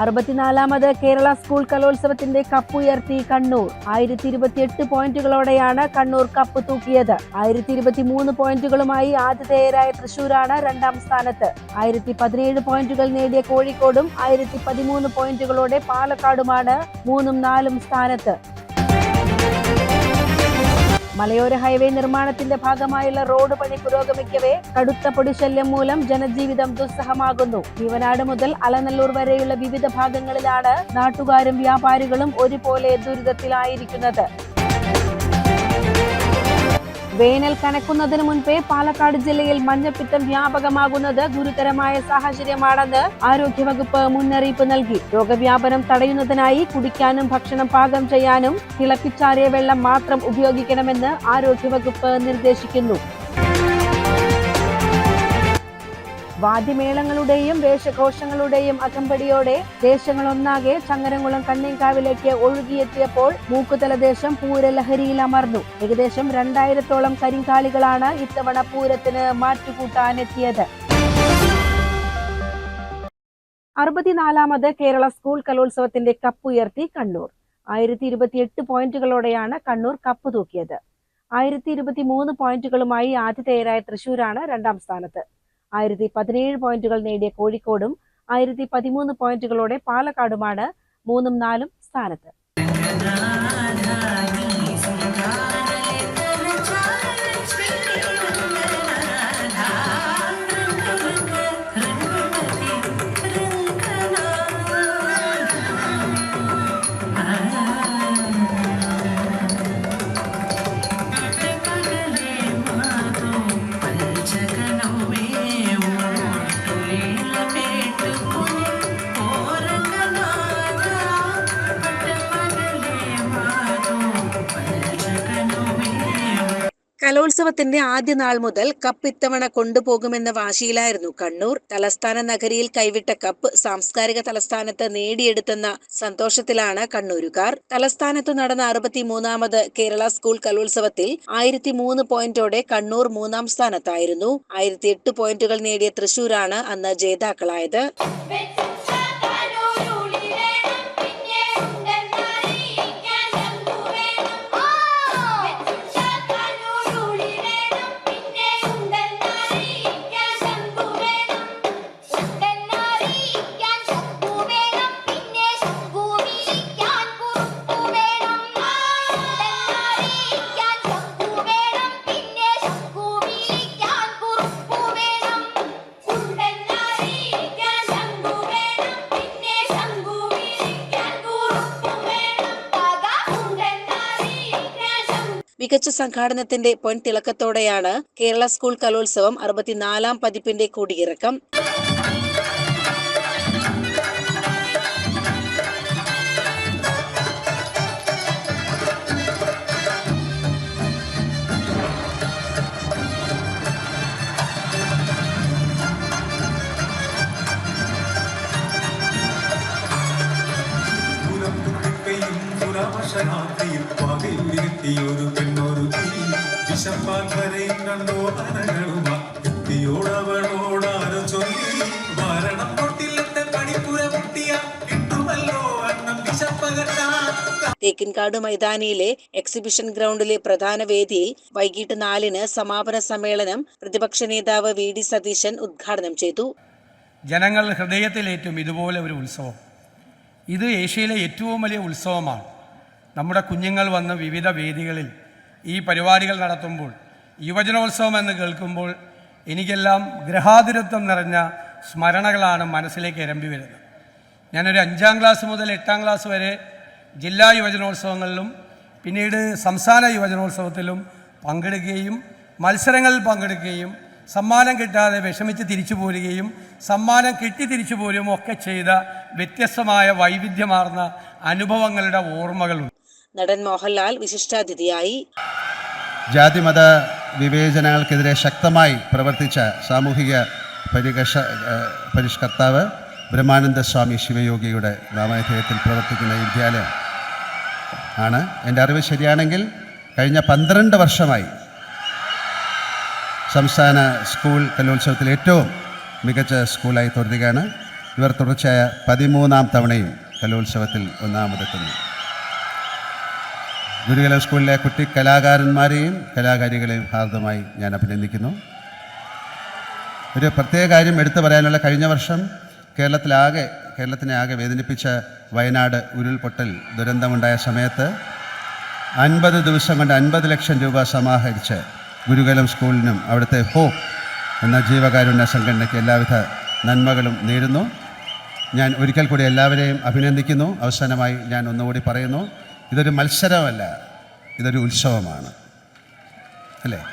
അറുപത്തിനാലാമത് Kerala school കലോത്സവത്തിന്റെ cup ഉയർത്തി കണ്ണൂർ. ആയിരത്തി ഇരുപത്തിയെട്ട് പോയിന്റുകളോടെയാണ് കണ്ണൂർ കപ്പ് തൂക്കിയത്. ആയിരത്തി ഇരുപത്തി മൂന്ന് പോയിന്റുകളുമായി ആതിഥേയരായ തൃശൂരാണ് രണ്ടാം സ്ഥാനത്ത്. ആയിരത്തി പതിനേഴ് പോയിന്റുകൾ നേടിയ കോഴിക്കോടും ആയിരത്തി പതിമൂന്ന് പോയിന്റുകളോടെ പാലക്കാടുമാണ് മൂന്നും നാലും സ്ഥാനത്ത്. മലയോര ഹൈവേ നിർമ്മാണത്തിന്റെ ഭാഗമായുള്ള റോഡ് പണി പുരോഗമിക്കവേ. കടുത്ത പൊടിശല്യം മൂലം ജനജീവിതം ദുസ്സഹമാകുന്നു. ജീവനാട് മുതൽ അലനല്ലൂർ വരെയുള്ള വിവിധ ഭാഗങ്ങളിലാണ് നാട്ടുകാരും വ്യാപാരികളും ഒരുപോലെ ദുരിതത്തിലായിരിക്കുന്നത്. വേനൽ കനക്കുന്നതിന് മുൻപേ പാലക്കാട് ജില്ലയിൽ മഞ്ഞപ്പിത്തം വ്യാപകമാകുന്നത് ഗുരുതരമായ സാഹചര്യമാണെന്ന് ആരോഗ്യവകുപ്പ് മുന്നറിയിപ്പ് നൽകി. രോഗവ്യാപനം തടയുന്നതിനായി കുടിക്കാനും ഭക്ഷണം പാകം ചെയ്യാനും തിളപ്പിച്ചാറിയ വെള്ളം മാത്രം ഉപയോഗിക്കണമെന്ന് ആരോഗ്യവകുപ്പ് നിർദ്ദേശിക്കുന്നു. വാദ്യമേളങ്ങളുടെയും വേഷഘോഷങ്ങളുടെയും അകമ്പടിയോടെ ദേശങ്ങളൊന്നാകെ ചങ്ങരംകുളം കണ്ണിൻകാവിലേക്ക് ഒഴുകിയെത്തിയപ്പോൾ മൂക്കുതല ദേശം പൂരലഹരിയിൽ അമർന്നു. ഏകദേശം രണ്ടായിരത്തോളം കരിങ്കാളികളാണ് ഇത്തവണ പൂരത്തിന് മാറ്റുകൂട്ടാനെത്തിയത്. അറുപത്തിനാലാമത് കേരള സ്കൂൾ കലോത്സവത്തിന്റെ കപ്പ് ഉയർത്തി കണ്ണൂർ. ആയിരത്തി ഇരുപത്തിയെട്ട് പോയിന്റുകളോടെയാണ് കണ്ണൂർ കപ്പ് തൂക്കിയത്. ആയിരത്തി ഇരുപത്തി മൂന്ന് പോയിന്റുകളുമായി ആതിഥേയരായ തൃശൂരാണ് രണ്ടാം സ്ഥാനത്ത്. ആയിരത്തി പതിനേഴ് പോയിന്റുകൾ നേടിയ കോഴിക്കോടും ആയിരത്തി പതിമൂന്ന് പോയിന്റുകളോടെ പാലക്കാടുമാണ് മൂന്നും നാലും സ്ഥാനത്ത്. കലോത്സവത്തിന്റെ ആദ്യ നാൾ മുതൽ കപ്പ് ഇത്തവണ കൊണ്ടുപോകുമെന്ന വാശിയിലായിരുന്നു കണ്ണൂർ. തലസ്ഥാന നഗരിയിൽ കൈവിട്ട കപ്പ് സാംസ്കാരിക തലസ്ഥാനത്ത് നേടിയെടുത്തെന്ന സന്തോഷത്തിലാണ് കണ്ണൂരുകാർ. തലസ്ഥാനത്ത് നടന്ന അറുപത്തിമൂന്നാമത് കേരള സ്കൂൾ കലോത്സവത്തിൽ ആയിരത്തി മൂന്ന് പോയിന്റോടെ കണ്ണൂർ മൂന്നാം സ്ഥാനത്തായിരുന്നു. ആയിരത്തി എട്ട് പോയിന്റുകൾ നേടിയ തൃശൂരാണ് അന്ന് ജേതാക്കളായത്. സംഘാടനത്തിന്റെ പൊൻതിളക്കത്തോടെയാണ് കേരള സ്കൂൾ കലോത്സവം അറുപത്തിനാലാം പതിപ്പിന്റെ കൊടിയിറക്കം. പുറത്തുകിട്ടയും പുരാശനാത്തിയിൽ പകയിലെത്തിയൊരു പെണ്ണൊരു തീ. വിശപ്പാൽ വരെയും കണ്ടോ അനകളുമാ എത്തിയോടവളോടാരോ ചൊല്ലി. മരണം കൊട്ടില്ലത്തെ പണിപ്പുര മുട്ടിയ കിട്ടുമല്ലോ അന്നം വിശപ്പകറ്റാ തേക്കിൻകാട് മൈതാനിയിലെ എക്സിബിഷൻ ഗ്രൗണ്ടിലെ പ്രധാന വേദിയിൽ വൈകിട്ട് നാലിന് സമാപന സമ്മേളനം പ്രതിപക്ഷ നേതാവ് വി ഡി സതീശൻ ഉദ്ഘാടനം ചെയ്തു. ജനങ്ങൾ ഹൃദയത്തിലേറ്റും ഇതുപോലെ ഒരു ഉത്സവം. ഇത് ഏഷ്യയിലെ ഏറ്റവും വലിയ ഉത്സവമാണ്. നമ്മുടെ കുഞ്ഞുങ്ങൾ വന്ന് വിവിധ വേദികളിൽ ഈ പരിപാടികൾ നടത്തുമ്പോൾ യുവജനോത്സവം എന്ന് കേൾക്കുമ്പോൾ എനിക്കെല്ലാം ഗ്രഹാതുരത്വം നിറഞ്ഞ സ്മരണകളാണ് മനസ്സിലേക്ക് ഇരമ്പി വരുന്നത്. ഞാനൊരു അഞ്ചാം ക്ലാസ് മുതൽ എട്ടാം ക്ലാസ് വരെ ജില്ലാ യുവജനോത്സവങ്ങളിലും പിന്നീട് സംസ്ഥാന യുവജനോത്സവത്തിലും പങ്കെടുക്കുകയും മത്സരങ്ങളിൽ പങ്കെടുക്കുകയും സമ്മാനം കിട്ടാതെ വിഷമിച്ച് തിരിച്ചു പോരുകയും സമ്മാനം കിട്ടി തിരിച്ചു പോരുകയും ഒക്കെ ചെയ്ത വ്യത്യസ്തമായ വൈവിധ്യമാർന്ന അനുഭവങ്ങളുടെ ഓർമ്മകളുണ്ട്. നടൻ മോഹൻലാൽ വിശിഷ്ടാതിഥിയായി. ജാതിമത വിവേചനങ്ങൾക്കെതിരെ ശക്തമായി പ്രവർത്തിച്ച സാമൂഹിക പരികഷ പരിഷ്കർത്താവ് ബ്രഹ്മാനന്ദ സ്വാമി ശിവയോഗിയുടെ നാമധേയത്തിൽ പ്രവർത്തിക്കുന്ന വിദ്യാലയം ആണ്. എന്റെ അറിവ് ശരിയാണെങ്കിൽ കഴിഞ്ഞ പന്ത്രണ്ട് വർഷമായി സംസ്ഥാന സ്കൂൾ കലോത്സവത്തിൽ ഏറ്റവും മികച്ച സ്കൂളായി തുടരുകയാണ് ഇവർ തുടർച്ചയായ പതിമൂന്നാം തവണയും കലോത്സവത്തിൽ ഒന്നാമതെത്തുന്നു. ഗുരുകുല സ്കൂളിലെ കുട്ടി കലാകാരന്മാരെയും കലാകാരികളെയും ഹാർദമായി ഞാൻ അഭിനന്ദിക്കുന്നു. ഒരു പ്രത്യേക കാര്യം എടുത്തു പറയാനുള്ള കഴിഞ്ഞ വർഷം കേരളത്തിലാകെ കേരളത്തിനെ ആകെ വേദനിപ്പിച്ച വയനാട് ഉരുൾപൊട്ടൽ ദുരന്തമുണ്ടായ സമയത്ത് അൻപത് ദിവസം കൊണ്ട് അൻപത് ലക്ഷം രൂപ സമാഹരിച്ച് ഗുരുകലം സ്കൂളിനും അവിടുത്തെ ഹോപ്പ് എന്ന ജീവകാരുണ്യ സംഘടനയ്ക്ക് എല്ലാവിധ നന്മകളും നേരുന്നു. ഞാൻ ഒരിക്കൽ കൂടി എല്ലാവരെയും അഭിനന്ദിക്കുന്നു. അവസാനമായി ഞാൻ ഒന്നുകൂടി പറയുന്നു. ഇതൊരു മത്സരമല്ല ഇതൊരു ഉത്സവമാണ്. അല്ലേ?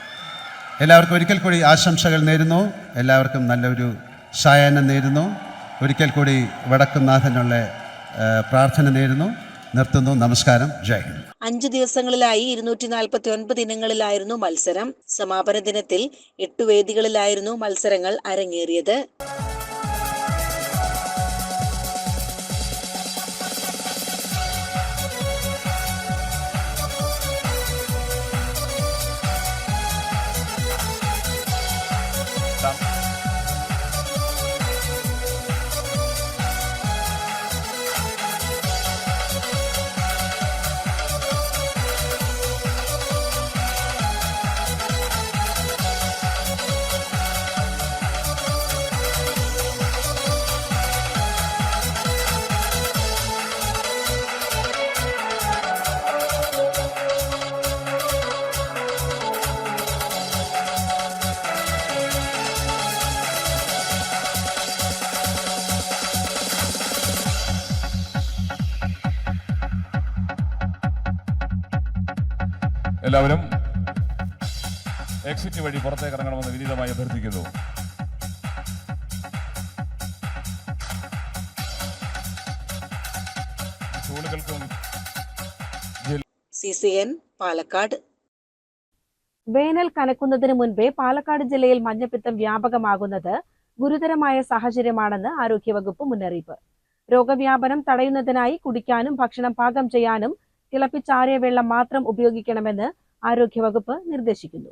എല്ലാവർക്കും ഒരിക്കൽ കൂടി ആശംസകൾ നേരുന്നു. എല്ലാവർക്കും നല്ലൊരു സായാഹ്നം നേരുന്നു. ഒരിക്കൽ കൂടി വടക്കുംനാഥനുള്ള പ്രാർത്ഥന നേരുന്നു. നിർത്തുന്നു. നമസ്കാരം. ജയ് ഹിന്ദ്. അഞ്ചു ദിവസങ്ങളിലായി ഇരുന്നൂറ്റി നാൽപ്പത്തി ഒൻപത് ഇനങ്ങളിലായിരുന്നു മത്സരം. സമാപന ദിനത്തിൽ എട്ടു വേദികളിലായിരുന്നു മത്സരങ്ങൾ അരങ്ങേറിയത്. എല്ലാവരും എക്സിറ്റ് വഴി പുറത്തേക്ക് ഇറങ്ങണമെന്ന് വിനീതമായി അഭ്യർത്ഥിക്കുന്നു. പാലക്കാട്. വേനൽ കനക്കുന്നതിന് മുൻപേ പാലക്കാട് ജില്ലയിൽ മഞ്ഞപ്പിത്തം വ്യാപകമാകുന്നത് ഗുരുതരമായ സാഹചര്യമാണെന്ന് ആരോഗ്യവകുപ്പ് മുന്നറിയിപ്പ്. രോഗവ്യാപനം തടയുന്നതിനായി കുടിക്കാനും ഭക്ഷണം പാകം ചെയ്യാനും തിളപ്പിച്ചാറിയ വെള്ളം മാത്രം ഉപയോഗിക്കണമെന്ന് ആരോഗ്യവകുപ്പ് നിർദ്ദേശിക്കുന്നു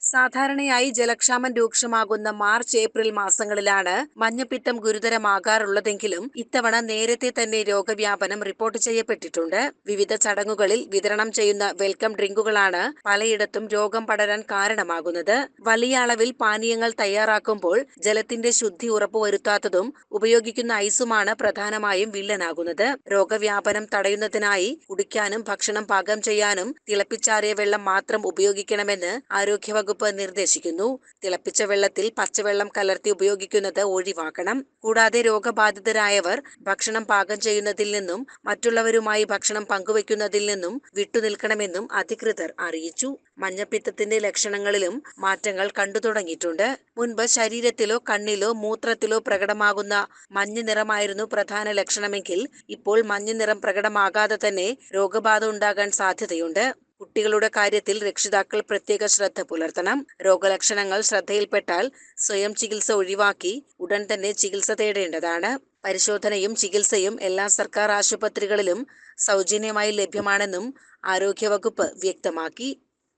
സാധാരണയായി ജലക്ഷാമം രൂക്ഷമാകുന്ന മാർച്ച് ഏപ്രിൽ മാസങ്ങളിലാണ് മഞ്ഞപ്പിത്തം ഗുരുതരമാകാറുള്ളതെങ്കിലും ഇത്തവണ നേരത്തെ തന്നെ രോഗവ്യാപനം റിപ്പോർട്ട് ചെയ്യപ്പെട്ടിട്ടുണ്ട്. വിവിധ ചടങ്ങുകളിൽ വിതരണം ചെയ്യുന്ന വെൽക്കം ഡ്രിങ്കുകളാണ് പലയിടത്തും രോഗം പടരാൻ കാരണമാകുന്നത്. വലിയ അളവിൽ പാനീയങ്ങൾ തയ്യാറാക്കുമ്പോൾ ജലത്തിന്റെ ശുദ്ധി ഉറപ്പുവരുത്താത്തതും ഉപയോഗിക്കുന്ന ഐസുമാണ് പ്രധാനമായും വില്ലനാകുന്നത്. രോഗവ്യാപനം തടയുന്നതിനായി കുടിക്കാനും ഭക്ഷണം പാകം ചെയ്യാനും തിളപ്പിച്ചാറിയ വെള്ളം മാത്രം ഉപയോഗിക്കണമെന്ന് ആരോഗ്യവകുപ്പ് നിർദ്ദേശിക്കുന്നു. തിളപ്പിച്ച വെള്ളത്തിൽ പച്ചവെള്ളം കലർത്തി ഉപയോഗിക്കുന്നത് ഒഴിവാക്കണം. കൂടാതെ രോഗബാധിതരായവർ ഭക്ഷണം പാകം ചെയ്യുന്നതിൽ നിന്നും മറ്റുള്ളവരുമായി ഭക്ഷണം പങ്കുവയ്ക്കുന്നതിൽ നിന്നും വിട്ടുനിൽക്കണമെന്നും അധികൃതർ അറിയിച്ചു. മഞ്ഞപ്പിത്തത്തിന്റെ ലക്ഷണങ്ങളിലും മാറ്റങ്ങൾ കണ്ടു തുടങ്ങിയിട്ടുണ്ട്. മുൻപ് ശരീരത്തിലോ കണ്ണിലോ മൂത്രത്തിലോ പ്രകടമാകുന്ന മഞ്ഞ നിറമായിരുന്നു പ്രധാന ലക്ഷണമെങ്കിൽ ഇപ്പോൾ മഞ്ഞ നിറം പ്രകടമാകാതെ തന്നെ രോഗബാധ ഉണ്ടാകാൻ സാധ്യതയുണ്ട്. കുട്ടികളുടെ കാര്യത്തിൽ രക്ഷിതാക്കൾ പ്രത്യേക ശ്രദ്ധ പുലർത്തണം. രോഗലക്ഷണങ്ങൾ ശ്രദ്ധയിൽപ്പെട്ടാൽ സ്വയം ചികിത്സ ഒഴിവാക്കി ഉടൻ തന്നെ ചികിത്സ തേടേണ്ടതാണ്. പരിശോധനയും ചികിത്സയും എല്ലാ സർക്കാർ ആശുപത്രികളിലും സൗജന്യമായി ലഭ്യമാണെന്നും ആരോഗ്യവകുപ്പ് വ്യക്തമാക്കി.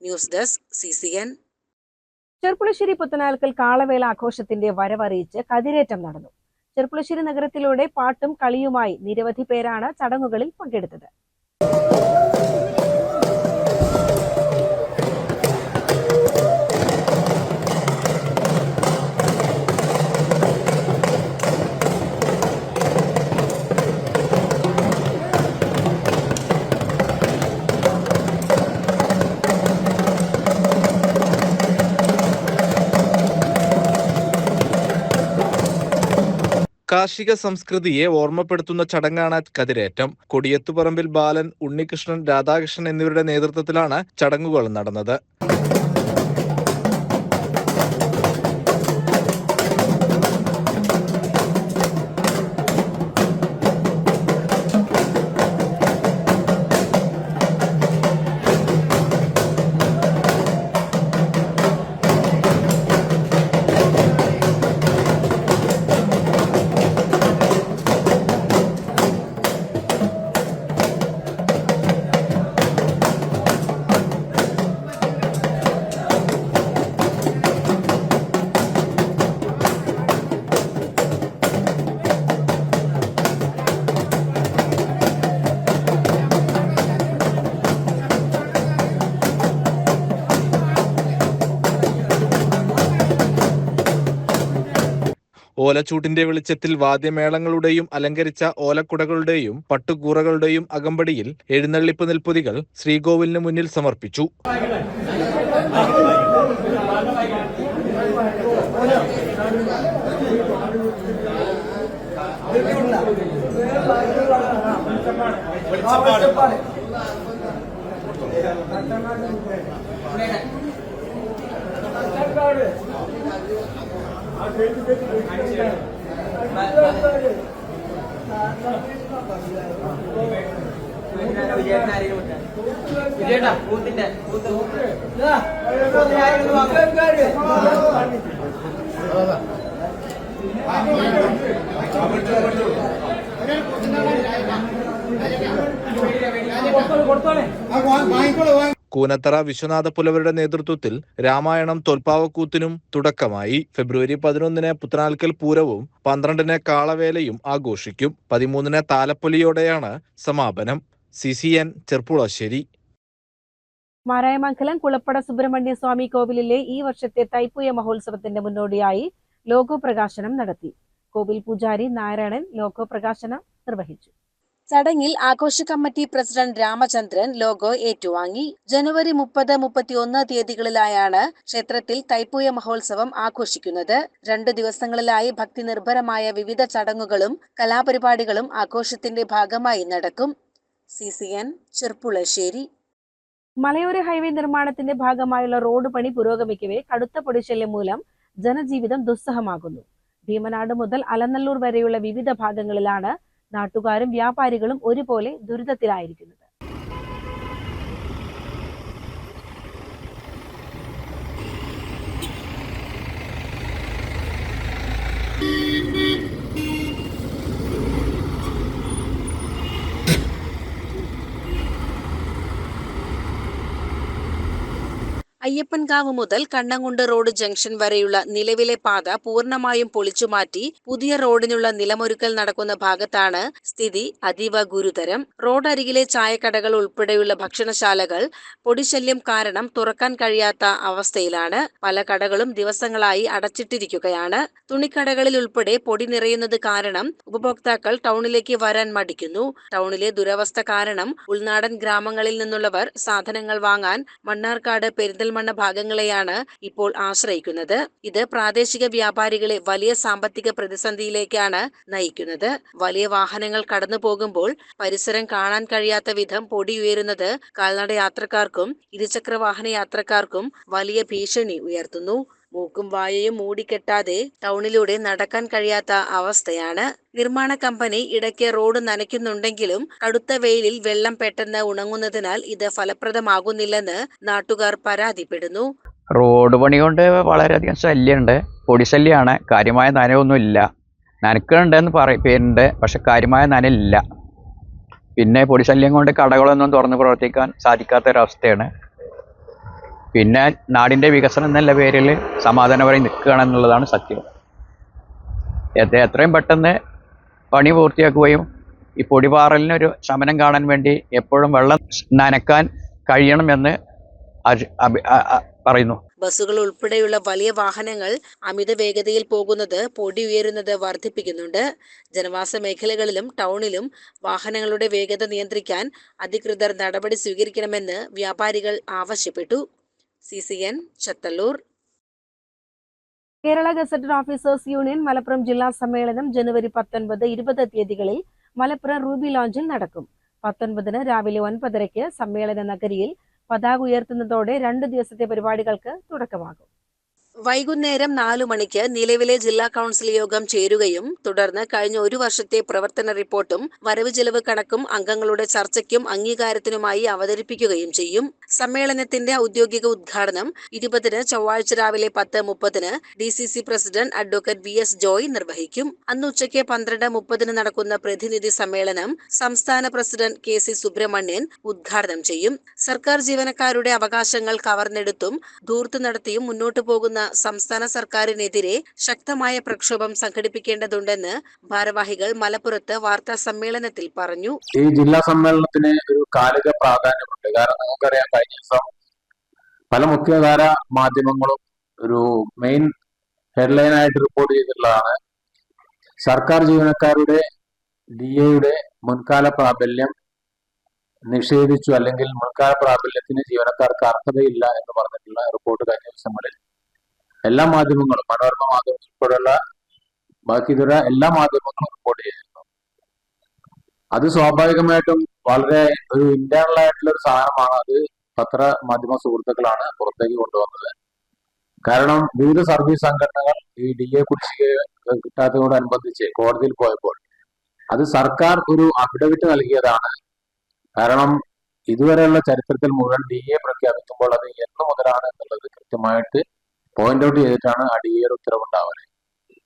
News desk C C N Cherpulassery Puthanalkkal Kalavela ആഘോഷത്തിന്റെ വരവറിയിച്ച് കതിരേറ്റം നടന്നു. ചെർപ്പുളശ്ശേരി നഗരത്തിലൂടെ പാട്ടും കളിയുമായി നിരവധി പേരാണ് ചടങ്ങുകളിൽ പങ്കെടുത്തത്. കാർഷിക സംസ്കൃതിയെ ഓർമ്മപ്പെടുത്തുന്ന ചടങ്ങാണ് കതിരേറ്റം. കൊടിയത്തുപറമ്പിൽ ബാലൻ ഉണ്ണികൃഷ്ണൻ രാധാകൃഷ്ണൻ എന്നിവരുടെ നേതൃത്വത്തിലാണ് ചടങ്ങുകൾ നടന്നത്. ഓലച്ചൂട്ടിന്റെ വെളിച്ചത്തിൽ വാദ്യമേളങ്ങളുടെയും അലങ്കരിച്ച ഓലക്കുടകളുടെയും പട്ടുകൂറകളുടെയും അകമ്പടിയിൽ എഴുന്നള്ളിപ്പ് നെൽപ്പൊതികൾ ശ്രീകോവിലിന് മുന്നിൽ സമർപ്പിച്ചു. വിജയേട്ടാ പൂത്തിന്റെ പൂത്ത് പൂത്ത് കൂനത്തറ വിശ്വനാഥ പുലവരുടെ നേതൃത്വത്തിൽ രാമായണം തോൽപ്പാവക്കൂത്തിനും തുടക്കമായി. ഫെബ്രുവരി പതിനൊന്നിന് പുത്തനാൽക്കൽ പൂരവും പന്ത്രണ്ടിന് കാളവേലയും ആഘോഷിക്കും. പതിമൂന്നിന് താലപ്പൊലിയോടെയാണ് സമാപനം. C C N Cherpulassery. Marayamangalam Kulappada Subrahmanya Swami കോവിലിലെ ഈ വർഷത്തെ തൈപ്പൂയ മഹോത്സവത്തിന്റെ മുന്നോടിയായി ലോഗോ പ്രകാശനം നടത്തി. കോവിൽ പൂജാരി നാരായണൻ ലോഗോ പ്രകാശനം നിർവഹിച്ചു. ചടങ്ങിൽ ആഘോഷ കമ്മിറ്റി പ്രസിഡന്റ് രാമചന്ദ്രൻ ലോഗോ ഏറ്റുവാങ്ങി. ജനുവരി മുപ്പത് മുപ്പത്തിയൊന്ന് തീയതികളിലായാണ് ക്ഷേത്രത്തിൽ തൈപ്പൂയ മഹോത്സവം ആഘോഷിക്കുന്നത്. രണ്ടു ദിവസങ്ങളിലായി ഭക്തി നിർഭരമായ വിവിധ ചടങ്ങുകളും കലാപരിപാടികളും ആഘോഷത്തിന്റെ ഭാഗമായി നടക്കും. C C N Cherpulassery. മലയോര ഹൈവേ നിർമ്മാണത്തിന്റെ ഭാഗമായുള്ള റോഡ് പണി പുരോഗമിക്കവേ കടുത്ത പൊടിശല്യം മൂലം ജനജീവിതം ദുസ്സഹമാകുന്നു. ഭീമനാട് മുതൽ അലനല്ലൂർ വരെയുള്ള വിവിധ ഭാഗങ്ങളിലാണ് നാട്ടുകാരും വ്യാപാരികളും ഒരുപോലെ ദുരിതത്തിലായിരിക്കുന്നത്. അയ്യപ്പൻകാവ് മുതൽ കണ്ണങ്കുണ്ട് റോഡ് ജംഗ്ഷൻ വരെയുള്ള നിലവിലെ പാത പൂർണമായും പൊളിച്ചുമാറ്റി പുതിയ റോഡിനുള്ള നിലമൊരുക്കൽ നടക്കുന്ന ഭാഗത്താണ് സ്ഥിതി. അതീവ ഗുരുതരം. റോഡരികിലെ ചായക്കടകൾ ഉൾപ്പെടെയുള്ള ഭക്ഷണശാലകൾ പൊടിശല്യം കാരണം തുറക്കാൻ കഴിയാത്ത അവസ്ഥയിലാണ്. പല കടകളും ദിവസങ്ങളായി അടച്ചിട്ടിരിക്കുകയാണ്. തുണിക്കടകളിൽ ഉൾപ്പെടെ പൊടി നിറയുന്നത് കാരണം ഉപഭോക്താക്കൾ ടൗണിലേക്ക് വരാൻ മടിക്കുന്നു. ടൗണിലെ ദുരവസ്ഥ കാരണം ഉൾനാടൻ ഗ്രാമങ്ങളിൽ നിന്നുള്ളവർ സാധനങ്ങൾ വാങ്ങാൻ മണ്ണാർക്കാട് പെരിന്തൽമണ്ണ ഭാഗങ്ങളെയാണ് ഇപ്പോൾ ആശ്രയിക്കുന്നത്. ഇത് പ്രാദേശിക വ്യാപാരികളെ വലിയ സാമ്പത്തിക പ്രതിസന്ധിയിലേക്കാണ് നയിക്കുന്നത്. വലിയ വാഹനങ്ങൾ കടന്നു പോകുമ്പോൾ പരിസരം കാണാൻ കഴിയാത്ത വിധം പൊടി ഉയരുന്നത് കാൽനട യാത്രക്കാർക്കും ഇരുചക്ര വാഹന യാത്രക്കാർക്കും വലിയ ഭീഷണി ഉയർത്തുന്നു. മൂക്കും വായയും മൂടിക്കെട്ടാതെ ടൗണിലൂടെ നടക്കാൻ കഴിയാത്ത അവസ്ഥയാണ്. നിർമ്മാണ കമ്പനി ഇടയ്ക്ക് റോഡ് നനയ്ക്കുന്നുണ്ടെങ്കിലും കടുത്ത വെയിലിൽ വെള്ളം പെട്ടെന്ന് ഉണങ്ങുന്നതിനാൽ ഇത് ഫലപ്രദമാകുന്നില്ലെന്ന് നാട്ടുകാർ പരാതിപ്പെടുന്നു. റോഡ് പണി കൊണ്ട് വളരെയധികം ശല്യമുണ്ട്. പൊടി ശല്യമാണ് കാര്യമായ നനയൊന്നുമില്ല. നനക്കുന്നുണ്ടെന്ന് പറ പേരുണ്ട്. പക്ഷെ കാര്യമായ നനയില്ല. പിന്നെ പൊടി ശല്യം കൊണ്ട് കടകളൊന്നും തുറന്ന് പ്രവർത്തിക്കാൻ സാധിക്കാത്തൊരവസ്ഥയാണ്. പിന്നെ നാടിന്റെ വികസനം എന്നുള്ള പേരിൽ സമാധാനപരമായി നിൽക്കുകയാണെന്നുള്ളതാണ് സത്യം. എത്ര എത്രയും പെട്ടെന്ന് പണി പൂർത്തിയാക്കുകയും ഈ പൊടിപാറലിനൊരു ശമനം കാണാൻ വേണ്ടി എപ്പോഴും വെള്ളം നനക്കാൻ കഴിയണമെന്ന് പറയുന്നു. ബസ്സുകൾ ഉൾപ്പെടെയുള്ള വലിയ വാഹനങ്ങൾ അമിത വേഗതയിൽ പോകുന്നത് പൊടി ഉയരുന്നത് വർദ്ധിപ്പിക്കുന്നുണ്ട്. ജനവാസ മേഖലകളിലും ടൗണിലും വാഹനങ്ങളുടെ വേഗത നിയന്ത്രിക്കാൻ അധികൃതർ നടപടി സ്വീകരിക്കണമെന്ന് വ്യാപാരികൾ ആവശ്യപ്പെട്ടു. C C N Chathallur. Kerala gazetted officers union Malappuram ജില്ലാ സമ്മേളനം ജനുവരി പത്തൊൻപത് ഇരുപത് തീയതികളിൽ മലപ്പുറം റൂബി ലോഞ്ചിൽ നടക്കും. പത്തൊൻപതിന് രാവിലെ ഒൻപതരയ്ക്ക് സമ്മേളന നഗരിയിൽ പതാക ഉയർത്തുന്നതോടെ രണ്ട് ദിവസത്തെ പരിപാടികൾക്ക് തുടക്കമാകും. വൈകുന്നേരം നാലു മണിക്ക് നിലവിലെ ജില്ലാ കൗൺസിൽ യോഗം ചേരുകയും തുടർന്ന് കഴിഞ്ഞ ഒരു വർഷത്തെ പ്രവർത്തന റിപ്പോർട്ടും വരവ് ചെലവ് കണക്കും അംഗങ്ങളുടെ ചർച്ചയ്ക്കും അംഗീകാരത്തിനുമായി അവതരിപ്പിക്കുകയും ചെയ്യും. സമ്മേളനത്തിന്റെ ഔദ്യോഗിക ഉദ്ഘാടനം ഇരുപതിന് ചൊവ്വാഴ്ച രാവിലെ പത്ത് മുപ്പതിന് D C C president advocate V S Joy നിർവഹിക്കും. അന്ന് ഉച്ചയ്ക്ക് പന്ത്രണ്ട് മുപ്പതിന് നടക്കുന്ന പ്രതിനിധി സമ്മേളനം സംസ്ഥാന പ്രസിഡന്റ് കെ സി സുബ്രഹ്മണ്യൻ ഉദ്ഘാടനം ചെയ്യും. സർക്കാർ ജീവനക്കാരുടെ അവകാശങ്ങൾ കവർന്നെടുത്തും ധൂർത്ത് നടത്തിയും മുന്നോട്ടു പോകുന്ന സംസ്ഥാന സർക്കാരിനെതിരെ ശക്തമായ പ്രക്ഷോഭം സംഘടിപ്പിക്കേണ്ടതുണ്ടെന്ന് ഭാരവാഹികൾ മലപ്പുറത്ത് വാർത്താ സമ്മേളനത്തിൽ പറഞ്ഞു. ഈ ജില്ലാ സമ്മേളനത്തിന് ഒരു കാലിക പ്രാധാന്യമുണ്ട്. കാരണം നമുക്കറിയാം കഴിഞ്ഞ ദിവസം പല മുഖ്യധാര മാധ്യമങ്ങളും ഒരു മെയിൻ ഹെഡ്ലൈൻ ആയിട്ട് റിപ്പോർട്ട് ചെയ്തിട്ടുള്ളതാണ്. സർക്കാർ ജീവനക്കാരുടെ ഡി എയുടെ മുൻകാല പ്രാബല്യം നിഷേധിച്ചു അല്ലെങ്കിൽ മുൻകാല പ്രാബല്യത്തിന് ജീവനക്കാർക്ക് അർഹതയില്ല എന്ന് പറഞ്ഞിട്ടുള്ള റിപ്പോർട്ട് കഴിഞ്ഞ ദിവസങ്ങളിൽ എല്ലാ മാധ്യമങ്ങളും മനോരമ മാധ്യമം ഉൾപ്പെടെയുള്ള ബാക്കി ഇതര എല്ലാ മാധ്യമങ്ങളും റിപ്പോർട്ട് ചെയ്തിരുന്നു അത് സ്വാഭാവികമായിട്ടും വളരെ ഒരു ഇന്റേണൽ ആയിട്ടുള്ള ഒരു സാധനമാണ്. അത് പത്ര മാധ്യമ സുഹൃത്തുക്കളാണ് പുറത്തേക്ക് കൊണ്ടുവന്നത്. കാരണം വിവിധ സർവീസ് സംഘടനകൾ ഈ ഡി എ കുടിശ്ശിക കിട്ടാത്തതോടനുബന്ധിച്ച് കോടതിയിൽ പോയപ്പോൾ അത് സർക്കാർ ഒരു അഫിഡവിറ്റ് നൽകിയതാണ്. കാരണം ഇതുവരെയുള്ള ചരിത്രത്തിൽ മുഴുവൻ ഡി എ പ്രഖ്യാപിക്കുമ്പോൾ അത് എന്ന് മുതലാണ് എന്നുള്ളത് കൃത്യമായിട്ട് പോയിന്റ് ഔട്ട് ചെയ്തിട്ടാണ് ഉണ്ടാവുന്നത് ഉത്തരവുണ്ടാവുന്നത്.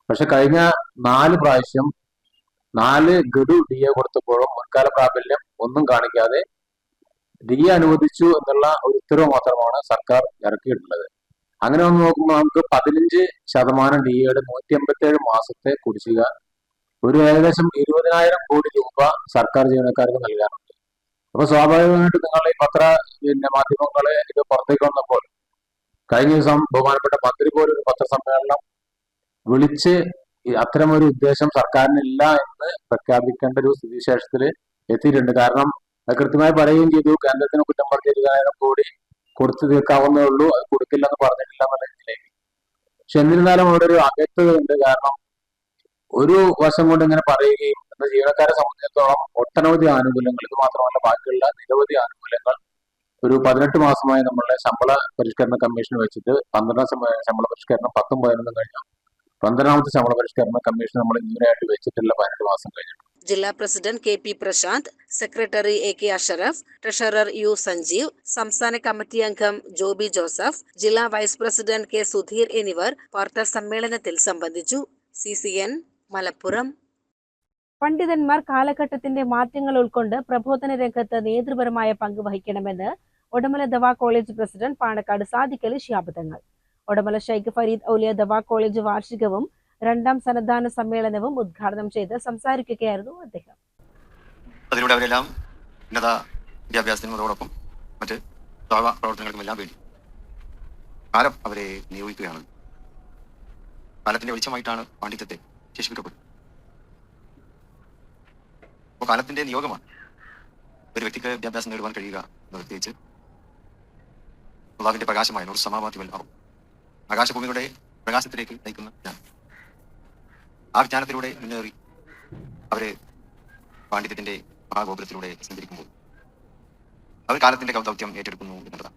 പക്ഷെ കഴിഞ്ഞ നാല് പ്രാവശ്യം നാല് ഗഡു ഡി എ കൊടുത്തപ്പോഴും മുൻകാല പ്രാബല്യം ഒന്നും കാണിക്കാതെ ഡി എ അനുവദിച്ചു എന്നുള്ള ഒരു ഉത്തരവ് മാത്രമാണ് സർക്കാർ ഇറക്കിയിട്ടുള്ളത്. അങ്ങനെ ഒന്ന് നോക്കുമ്പോൾ നമുക്ക് പതിനഞ്ച് ശതമാനം ഡി എയുടെ നൂറ്റി എൺപത്തി മാസത്തെ കുടിശ്ശിക ഒരു ഏകദേശം ഇരുപതിനായിരം കോടി രൂപ സർക്കാർ ജീവനക്കാർക്ക് നൽകാറുണ്ട്. അപ്പൊ സ്വാഭാവികമായിട്ട് നിങ്ങൾ ഈ പത്ര പിന്നെ മാധ്യമങ്ങളെ ഇത് പുറത്തേക്ക് വന്നപ്പോൾ കഴിഞ്ഞ ദിവസം ബഹുമാനപ്പെട്ട മന്ത്രി പോലൊരു പത്രസമ്മേളനം വിളിച്ച് അത്തരമൊരു ഉദ്ദേശം സർക്കാരിനില്ല എന്ന് പ്രഖ്യാപിക്കേണ്ട ഒരു സ്ഥിതിവിശേഷത്തിൽ എത്തിയിട്ടുണ്ട്. കാരണം കൃത്യമായി പറയുകയും ചെയ്തു. കേന്ദ്രത്തിന് കുറ്റം പറഞ്ഞ ഇരുപതിനായിരം കോടി കൊടുത്തു തീർക്കാവുന്നേ ഉള്ളൂ. അത് കൊടുക്കില്ലെന്ന് പറഞ്ഞിട്ടില്ല എന്നുള്ള രീതിയിലേക്ക്. പക്ഷെ എന്നിരുന്നാലും അവിടെ ഒരു അവ്യക്തതയുണ്ട്. കാരണം ഒരു വശം കൊണ്ട് ഇങ്ങനെ പറയുകയും എന്ന ജീവനക്കാരെ സംബന്ധിച്ചിടത്തോളം ഒട്ടനവധി ആനുകൂല്യങ്ങൾ ഇത് മാത്രമല്ല ബാക്കിയുള്ള നിരവധി ആനുകൂല്യങ്ങൾ ഒരു പതിനെട്ട് മാസമായി നമ്മളുടെ ശമ്പള പരിഷ്കരണ കമ്മീഷൻ വെച്ചിട്ട് പന്ത്രണ്ടാം ശമ്പ- ശമ്പള പരിഷ്കരണം പത്തും പതിനൊന്നും കഴിഞ്ഞു. പന്ത്രണ്ടാമത്തെ ശമ്പള പരിഷ്കരണ കമ്മീഷൻ നമ്മൾ ഇങ്ങനെയായിട്ട് വെച്ചിട്ടില്ല പതിനെട്ട് മാസം കഴിഞ്ഞു. ജില്ലാ president K P Prashanth secretary A K Ashraf treasurer U Sanjeev സംസ്ഥാന കമ്മിറ്റി അംഗം ജോബി ജോസഫ് ജില്ലാ വൈസ് പ്രസിഡന്റ് കെ സുധീർ എന്നിവർ വാർത്താ സമ്മേളനത്തിൽ സംബന്ധിച്ചു. C C N Malappuram. പണ്ഡിതന്മാർ കാലഘട്ടത്തിന്റെ മാറ്റങ്ങൾ ഉൾക്കൊണ്ട് പ്രബോധന രംഗത്ത് നേതൃപരമായ പങ്ക് വഹിക്കണമെന്ന് Odamala Dawa college president Panakkad Sadiqali Shihab Odamala Shaikh Fareed Auliya Dawa college വാർഷികവും രണ്ടാം സന്നദ്ധാന സമ്മേളനവും ഉദ്ഘാടനം ചെയ്ത് സംസാരിക്കുകയായിരുന്നു അദ്ദേഹം. അതിലൂടെ അവരെല്ലാം ഉന്നത വിദ്യാഭ്യാസത്തിനോടൊപ്പം മറ്റ് പ്രവർത്തനങ്ങൾക്കും പ്രവർത്തനങ്ങൾക്കുമെല്ലാം വേണ്ടി കാലം അവരെ നിയോഗിക്കുകയാണ്. കാലത്തിന്റെ വെളിച്ചമായിട്ടാണ് പാണ്ഡിത്യത്തെ ശേഷിപ്പിക്കപ്പെടുന്നത്. കാലത്തിന്റെ നിയോഗമാണ് ഒരു വ്യക്തിക്ക് വിദ്യാഭ്യാസം നേടുവാൻ കഴിയുക പ്രത്യേകിച്ച് അള്ളാഹുവിന്റെ പ്രകാശമായ ഒരു സമാവാതി വല്ലാറും ആകാശഭൂമികളുടെ പ്രകാശത്തിലേക്ക് നയിക്കുന്ന ജ്ഞാനം. ആ വിജ്ഞാനത്തിലൂടെ മുന്നേറി അവർ പാണ്ഡിത്യത്തിന്റെ മഹാഗോപുരത്തിലൂടെ സഞ്ചരിക്കുമ്പോൾ അവർ കാലത്തിന്റെ ദൗത്യം ഏറ്റെടുക്കുന്നു എന്നുള്ളതാണ്.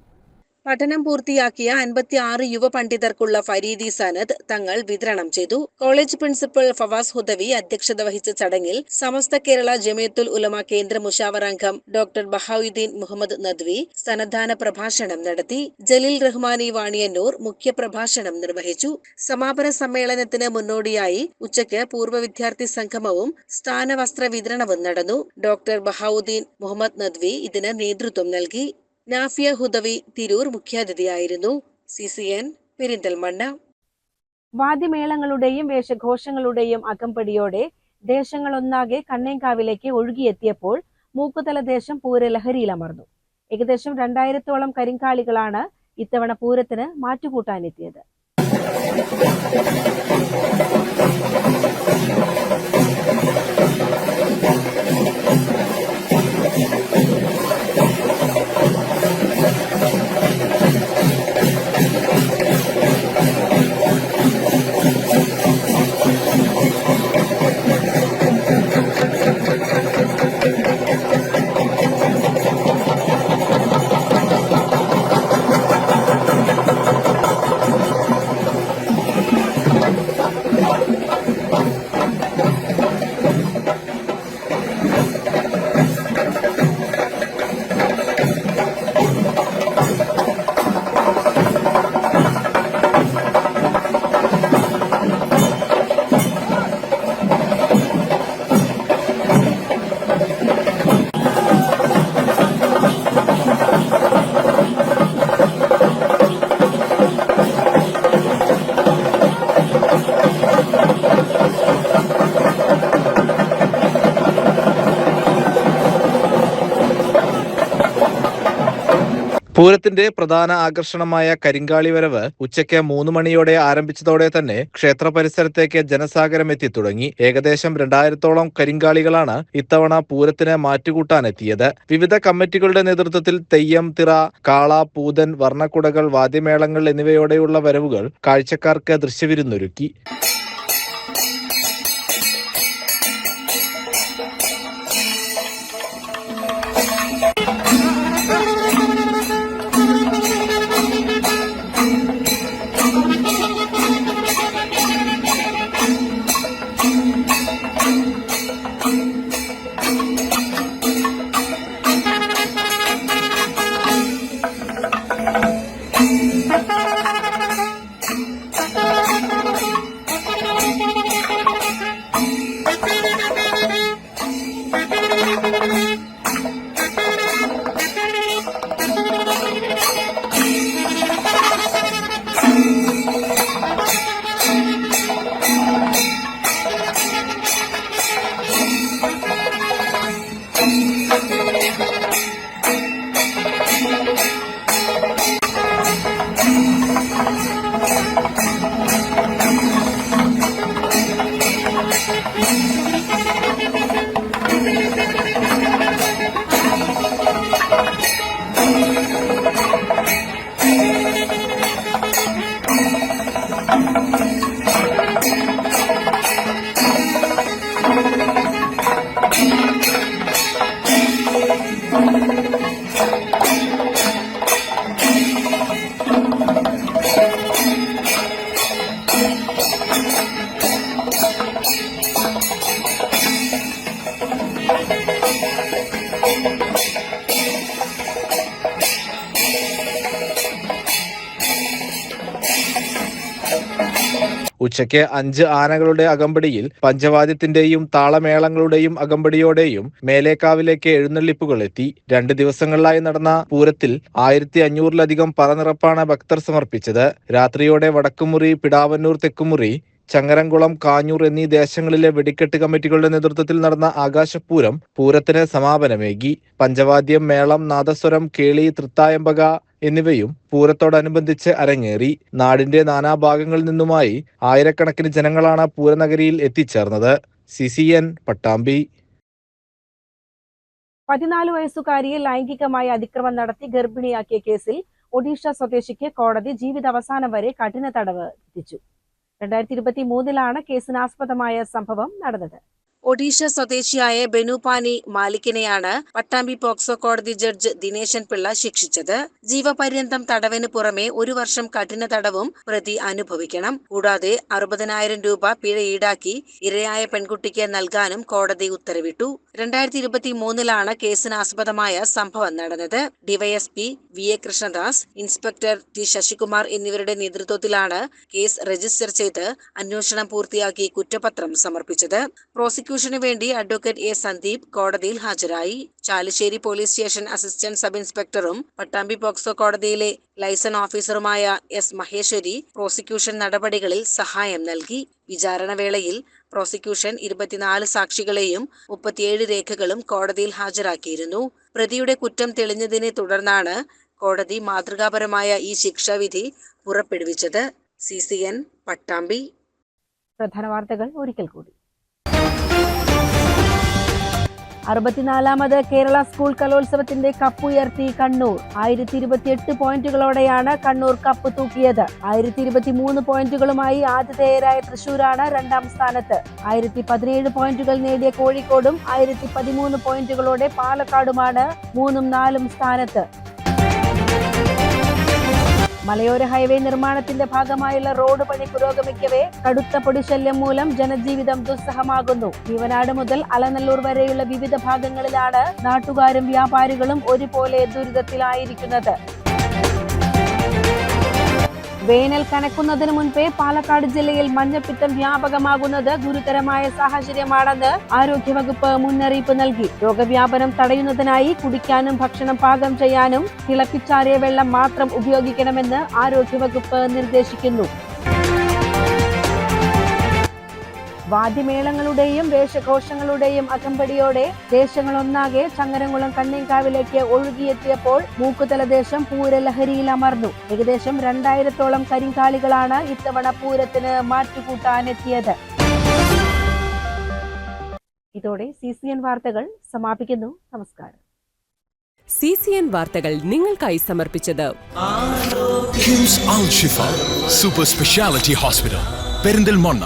പഠനം പൂർത്തിയാക്കിയ അൻപത്തി ആറ് യുവ പണ്ഡിതർക്കുള്ള ഫരീദി സനദ് തങ്ങൾ വിതരണം ചെയ്തു. കോളേജ് പ്രിൻസിപ്പൽ ഫവാസ് ഹുദവി അധ്യക്ഷത വഹിച്ച ചടങ്ങിൽ സമസ്ത കേരള ജമിയത്തുൽ ഉലമ കേന്ദ്ര മുഷാവർ അംഗം ഡോക്ടർ ബഹാവുദ്ദീൻ മുഹമ്മദ് നദ്വി സന്നദ്ധാന പ്രഭാഷണം നടത്തി. ജലീൽ റഹ്മാനി വാണിയന്നൂർ മുഖ്യ പ്രഭാഷണം നിർവഹിച്ചു. സമാപന സമ്മേളനത്തിന് മുന്നോടിയായി ഉച്ചയ്ക്ക് പൂർവ വിദ്യാർത്ഥി സംഗമവും സ്ഥാനവസ്ത്ര വിതരണവും നടന്നു. ഡോക്ടർ ബഹാവുദ്ദീൻ മുഹമ്മദ് നദ്വി ഇതിന് നേതൃത്വം നൽകി. Nafiya Hudawi Tirur മുഖ്യാതിഥിയായിരുന്നു. C C N Perinthalmanna. വാദ്യമേളങ്ങളുടെയും വേഷഘോഷങ്ങളുടെയും അകമ്പടിയോടെ ദേശങ്ങളൊന്നാകെ കണ്ണേങ്കാവിലേക്ക് ഒഴുകിയെത്തിയപ്പോൾ മൂക്കുതല ദേശം പൂരലഹരിയിലമർന്നു ഏകദേശം രണ്ടായിരത്തോളം കരിങ്കാളികളാണ് ഇത്തവണ പൂരത്തിന് മാറ്റുകൂട്ടാനെത്തിയത്. Thank you. പൂരത്തിന്റെ പ്രധാന ആകർഷണമായ കരിങ്കാളി വരവ് ഉച്ചയ്ക്ക് മൂന്ന് മണിയോടെ ആരംഭിച്ചതോടെ തന്നെ ക്ഷേത്ര പരിസരത്തേക്ക് ജനസാഗരം എത്തിത്തുടങ്ങി ഏകദേശം രണ്ടായിരത്തോളം കരിങ്കാളികളാണ് ഇത്തവണ പൂരത്തിന് മാറ്റുകൂട്ടാനെത്തിയത്. വിവിധ കമ്മിറ്റികളുടെ നേതൃത്വത്തിൽ തെയ്യം തിറ കാള പൂതൻ വർണക്കുടകൾ വാദ്യമേളങ്ങൾ എന്നിവയോടെയുള്ള വരവുകൾ കാഴ്ചക്കാർക്ക് ദൃശ്യവിരുന്നൊരുക്കി. ഉച്ചയ്ക്ക് അഞ്ച് ആനകളുടെ അകമ്പടിയിൽ പഞ്ചവാദ്യത്തിന്റെയും താളമേളങ്ങളുടെയും അകമ്പടിയോടെയും മേലേക്കാവിലേക്ക് എഴുന്നള്ളിപ്പുകൾ എത്തി. രണ്ട് ദിവസങ്ങളിലായി നടന്ന പൂരത്തിൽ ആയിരത്തി അഞ്ഞൂറിലധികം പറനിറപ്പാണ് ഭക്തർ സമർപ്പിച്ചത്. രാത്രിയോടെ വടക്കുമുറി പിടാവന്നൂർ തെക്കുമുറി ചങ്ങരംകുളം കാഞ്ഞൂർ എന്നീ ദേശങ്ങളിലെ വെടിക്കെട്ട് കമ്മിറ്റികളുടെ നേതൃത്വത്തിൽ നടന്ന ആകാശപൂരം പൂരത്തിന് സമാപനമേകി. പഞ്ചവാദ്യം മേളം നാദസ്വരം കേളി തൃത്തായമ്പക എന്നിവയും പൂരത്തോടനുബന്ധിച്ച് അരങ്ങേറി നാടിന്റെ നാനാഭാഗങ്ങളിൽ നിന്നുമായി ആയിരക്കണക്കിന് ജനങ്ങളാണ് പൂരനഗരിയിൽ എത്തിച്ചേർന്നത്. C C N Pattambi. പതിനാല് വയസ്സുകാരിയെ ലൈംഗികമായി അതിക്രമം നടത്തി ഗർഭിണിയാക്കിയ കേസിൽ ഒഡീഷ സ്വദേശിക്ക് കോടതി ജീവിതാവസാനം വരെ കഠിന തടവ് വിധിച്ചു. രണ്ടായിരത്തി ഇരുപത്തി മൂന്നിലാണ് കേസിനാസ്പദമായ സംഭവം നടന്നത്. ഒഡീഷ സ്വദേശിയായ ബെനുപാനി മാലിക്കിനെയാണ് പട്ടാമ്പി പോക്സോ കോടതി ജഡ്ജ് ദിനേശൻ പിള്ള ശിക്ഷിച്ചത്. ജീവപര്യന്തം തടവിന് പുറമെ ഒരു വർഷം കഠിന തടവും പ്രതി അനുഭവിക്കണം. കൂടാതെ അറുപതിനായിരം രൂപ പിഴ ഈടാക്കി ഇരയായ പെൺകുട്ടിക്ക് നൽകാനും കോടതി ഉത്തരവിട്ടു. രണ്ടായിരത്തി ഇരുപത്തി മൂന്നിലാണ് കേസിന് ആസ്പദമായ സംഭവം നടന്നത്. DYSP V A Krishnadas inspector T Sasikumar എന്നിവരുടെ നേതൃത്വത്തിലാണ് കേസ് രജിസ്റ്റർ ചെയ്ത് അന്വേഷണം പൂർത്തിയാക്കി കുറ്റപത്രം സമർപ്പിച്ചത്. പ്രോസിക്യൂഷന് വേണ്ടി അഡ്വക്കേറ്റ് എ സന്ദീപ് കോടതിയിൽ ഹാജരായി. Chalissery police station assistant sub ഇൻസ്പെക്ടറും Pattambi POCSO കോടതിയിലെ ലൈസൺ ഓഫീസറുമായ എസ് മഹേശ്വരി പ്രോസിക്യൂഷൻ നടപടികളിൽ സഹായം നൽകി. വിചാരണ വേളയിൽ പ്രോസിക്യൂഷൻ ഇരുപത്തിനാല് സാക്ഷികളെയും മുപ്പത്തിയേഴ് രേഖകളും കോടതിയിൽ ഹാജരാക്കിയിരുന്നു. പ്രതിയുടെ കുറ്റം തെളിഞ്ഞതിനെ തുടർന്നാണ് കോടതി മാതൃകാപരമായ ഈ ശിക്ഷാവിധി പുറപ്പെടുവിച്ചത്. C C N Pattambi. പ്രധാന വാർത്തകൾ ഒരിക്കൽ കൂടി. അറുപത്തിനാലാമത് കേരള സ്കൂൾ കലോത്സവത്തിന്റെ കപ്പുയർത്തി കണ്ണൂർ. ആയിരത്തി ഇരുപത്തിയെട്ട് പോയിന്റുകളോടെയാണ് കണ്ണൂർ കപ്പ് തൂക്കിയത്. ആയിരത്തി ഇരുപത്തി മൂന്ന് പോയിന്റുകളുമായി ആതിഥേയരായ തൃശൂരാണ് രണ്ടാം സ്ഥാനത്ത്. ആയിരത്തി പതിനേഴ് പോയിന്റുകൾ നേടിയ കോഴിക്കോടും ആയിരത്തി പതിമൂന്ന് പോയിന്റുകളോടെ പാലക്കാടുമാണ് മൂന്നും നാലും സ്ഥാനത്ത്. മലയോര ഹൈവേ നിർമ്മാണത്തിന്റെ ഭാഗമായുള്ള റോഡ് പണി പുരോഗമിക്കവേ കടുത്ത പൊടിശല്യം മൂലം ജനജീവിതം ദുസ്സഹമാകുന്നു. ജീവനാട് മുതൽ അലനല്ലൂർ വരെയുള്ള വിവിധ ഭാഗങ്ങളിലാണ് നാട്ടുകാരും വ്യാപാരികളും ഒരുപോലെ ദുരിതത്തിലായിരിക്കുന്നത്. വേനൽ കനക്കുന്നതിന് മുൻപേ പാലക്കാട് ജില്ലയിൽ മഞ്ഞപ്പിത്തം വ്യാപകമാകുന്നത് ഗുരുതരമായ സാഹചര്യമാണെന്ന് ആരോഗ്യവകുപ്പ് മുന്നറിയിപ്പ് നൽകി. രോഗവ്യാപനം തടയുന്നതിനായി കുടിക്കാനും ഭക്ഷണം പാകം ചെയ്യാനും തിളപ്പിച്ചാറിയ വെള്ളം മാത്രം ഉപയോഗിക്കണമെന്ന് ആരോഗ്യവകുപ്പ് നിർദ്ദേശിക്കുന്നു. വാദ്യമേളങ്ങളുടെയും വേഷഘോഷങ്ങളുടെയും അകമ്പടിയോടെ ദേശങ്ങളൊന്നാകെ ചങ്ങരംകുളം കണ്ണീങ്കാവിലേക്ക് ഒഴുകിയെത്തിയപ്പോൾ മൂക്കുതല ദേശം പൂരലഹരിയിൽ അമർന്നു. ഏകദേശം രണ്ടായിരത്തോളം കരിങ്കാളികളാണ് ഇത്തവണ പൂരത്തിന് മാറ്റുകൂട്ടാനെത്തിയത്. ഇതോടെ സി സി എൻ വാർത്തകൾ സമാപിക്കുന്നു. നമസ്കാരം. സി സി എൻ വാർത്തകൾ നിങ്ങൾക്കായി സമർപ്പിച്ചത് സൂപ്പർ സ്പെഷ്യാലിറ്റി ഹോസ്പിറ്റൽ പെരിന്തൽമണ്ണ